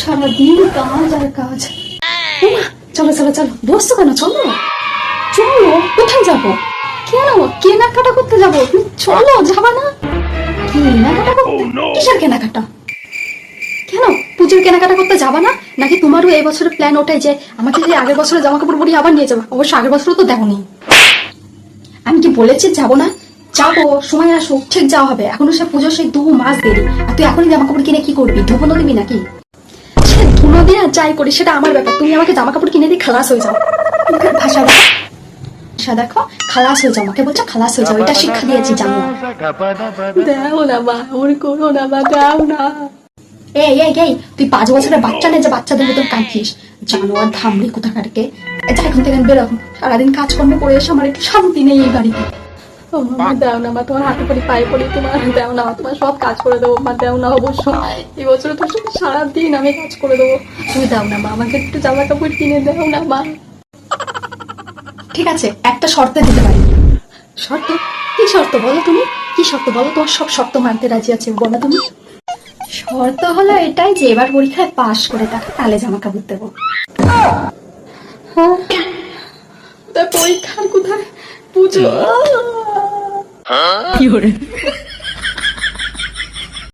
সারাদিন কাজ আর কাজ। চলো চলো চলো। বসছো কেন? চলো। চলো কোথায় যাব? কেন? কেনাকাটা করতে যাব? চলো যাবা না। কেনাকাটা করতে কিসের কেনাকাটা? কেন? পুজোর কেনাকাটা করতে যাবা না? নাকি তোমারও এই বছরের প্ল্যান ওটাই যে আমাকে যে আগের বছরে জামা কাপড় পরিয়ে আবার নিয়ে যাবা? অবশ্য আগের বছরও তো দেখোনি। আমি কি বলেছি যাব না? যাব সময় আসুক ঠিক যাওয়া হবে। এখনও সে পুজো সেই দু মাস দেরি। আর তুই এখনই জামা কাপড় কিনে কি করবি? ধুবনো দিবি নাকি? দিয়ে আর যাই করি সেটা আমার ব্যাপার। তুমি আমাকে জামা কাপড় কিনে দিয়ে খালাস হয়ে যাও। ভাষা ভাষা দেখো, খালাস হয়ে যাও আমাকে বলছো খালাস হয়ে যাও, এটা শিক্ষা দিয়েছি জানো। দাও না মা, ওর করো না মা, দাও না। এই এই এই, তুই পাঁচ বছরের বাচ্চা নেই যে বাচ্চাদের মতন কাঁদছিস। জানোয়ার ধামড়ি কোথাকারকে যা, এখান থেকে বেরো। সারাদিন কাজকর্ম করে এসে, আমার একটু শান্তি নেই এই বাড়িতে। ও মা দাও না মা তোমার হাতে পড়ি পায়ে পড়ি তোমার দাও না তোমার সব কাজ করে দেবো মা দাও না অবশ্য। এই বছর তো সারাদিন আমি কাজ করে দেবো। তুমি দাও না মা আমাকে একটু জামা কাপড় কিনে দাও না মা। ঠিক আছে একটা শর্তে দিতে পারি। শর্ত? কি শর্ত বলো তুমি? কি শর্ত বলো? তোমার সব শর্ত মানতে রাজি আছে বলো তুমি। শর্ত হলো এটাই যে এবার পরীক্ষায় পাশ করে তাকে তাহলে জামা কাপড় দেবো। হ্যাঁ। তা পরীক্ষার কোথায়? পুজো। কি